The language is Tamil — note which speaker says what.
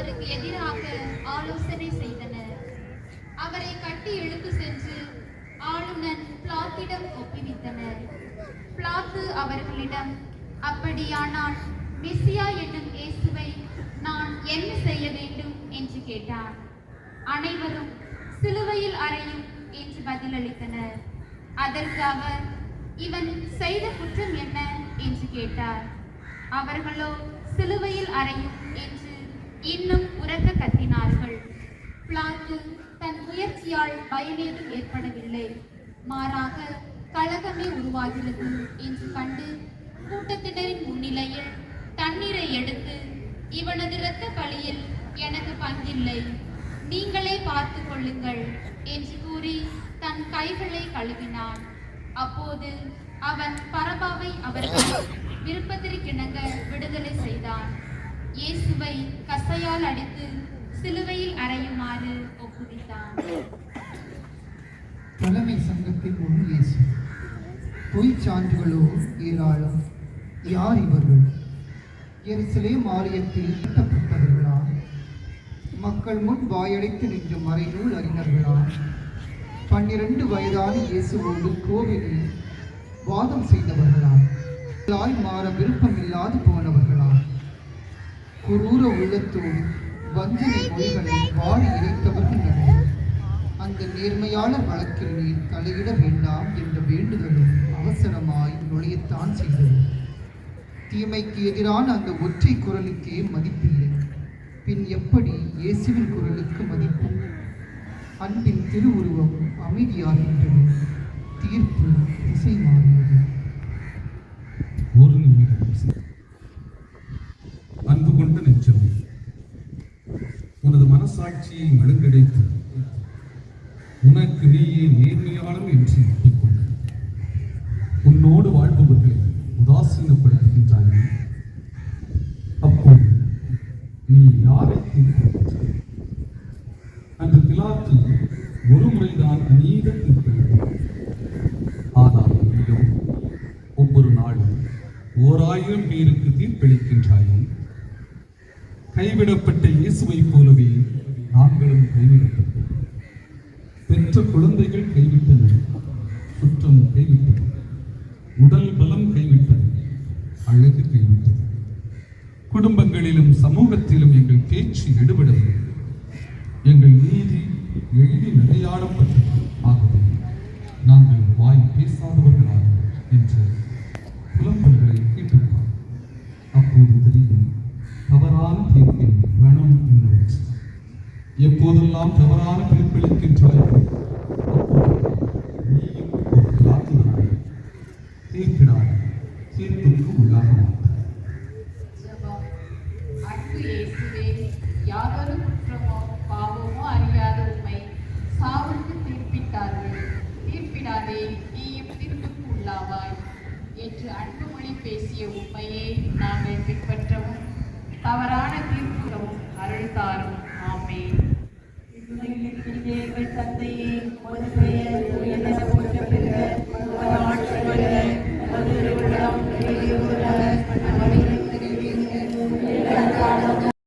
Speaker 1: அவருக்கு எதிராக ஆலோசனை செய்தனர். அவரை கட்டி இழுத்து சென்று ஆளுநர் பிளாத்திடம் ஒப்புவித்தனர். பிளாத்து அவர்களிடம் அப்படியானால் மெசியா என்னும் இயேசுவை நான் என்ன செய்ய வேண்டும்? என்று கேட்டார். அனைவரும் சிலுவையில் அறையும் என்று பதிலளித்தனர். அதற்கு அவர் இவன் செய்த குற்றம் என்ன? என்று கேட்டார். அவர்களோ சிலுவையில் அறையும் என்று இன்னும் உரக்க கத்தினார்கள். பிளாத்து தன் முயற்சியால் பயனேதும் ஏற்படவில்லை. மாறாக கலகமே உருவாகிறது என்று கண்டு கூட்டத்தினரின் முன்னிலையில் தண்ணீரை எடுத்து இவனது இரத்த களியில் எனக்கு பங்கில்லை. நீங்களே பார்த்து கொள்ளுங்கள் என்று கூறி தன் கைகளை கழுவினான். அப்போது அவன் பரபாவை அவர்கள் விருப்பத்திற்கிணங்க விடுதலை செய்தான். இயேசுவை கசையால் அடித்து சிலுவையில் அறையுமாறு ஒப்புவித்தான்.
Speaker 2: தலைமை சங்கத்தின் முன் இயேசு பொய் சான்றுகளோ ஏராளம் யார் இவர்கள்? எருசலேம் ஆலயத்தில் கட்டப்பட்டவர்களா? மக்கள் முன் வாயடைத்து நின்ற மறைநூல் அறிஞர்களா? பன்னிரண்டு வயதான இயேசுவோடு கோவிலில் வாதம் செய்தவர்களா? தாய் மாற விருப்பமில்லாது போனவர்களா? குரூர உள்ளத்தோடு வஞ்சனை மொழிகளை பாடி இறைத்தவர்கள் அந்த நேர்மையாளர் வழக்கில் நீர் தலையிட வேண்டாம் என்ற வேண்டுதலும் அவசரமாய் நுழையத்தான் செய்தது. தீமைக்கு எதிரான அந்த ஒற்றை குரலுக்கே மதிப்பில்லை பின் எப்படி இயேசுவின் குரலுக்கு மதிப்பு? அன்பின் திருவுருவம் அமைதியாகின்றது தீர்ப்பு திசை மாறியது.
Speaker 3: ஒரு நிமிடம். உனது மனசாட்சியை மழுங்கடைத்து உனக்கு நீயே நேர்மையாளர் என்று நம்பிக்கொண்டு உன்னோடு வாழ்பவர்களை உதாசீனப்படுத்துகின்றாய். அப்போது நீ யாரை தீர்ப்பு அன்று பிலாத்து ஒரு முறைதான் அநீத தீர்ப்பு ஆனால் நீயும் ஒவ்வொரு நாளும் ஓர் ஆயிரம் பேருக்கு தீர்ப்பளிக்கின்றாய். கைவிடப்பட்ட இயேசுவைப் போலவே நாங்களும் கைவிடப்பட்டோம். பெற்ற குழந்தைகள் கைவிட்டனர் குற்றம் கைவிட்டது உடல் பலம் கைவிட்டது அழகு கைவிட்டது. குடும்பங்களிலும் சமூகத்திலும் எங்கள் பேச்சு எடுபடவில்லை. எங்கள் நீதி எழுதி நடையாடப்பட்டது. ஆகவே நாங்கள் வாய் பேசாதவர்களாக என்று புலம்பல்களை கேட்டுள்ளோம் அப்போது தெரியும் தவறான தீர்ப்பின் மனம் என்னவென்று எப்போதெல்லாம் தவறான தீர்ப்பளிக்கின்றாயோ அப்போது நீயும் ஒரு பிலாத்துவனாய் தீர்ப்பிடாய் தீர்ப்புக்கு உள்ளாக மாட்டாய்.
Speaker 4: ஜெபம். அன்பு யாதொரு குற்றமோ பாவமோ அறியாத உண்மை சாவுக்கு தீர்ப்பிட்டார்கள். தீர்ப்பிடாதே நீயும் தீர்ப்புக்கு உள்ளாவாய். என்று அன்புமொழி பேசிய உண்மையை நாங்கள் பின்பற்றவும் தவறான தீர்ப்புகவும் அருள்தாரும்.
Speaker 5: ஆமே தந்தையே ஒரு பெயர்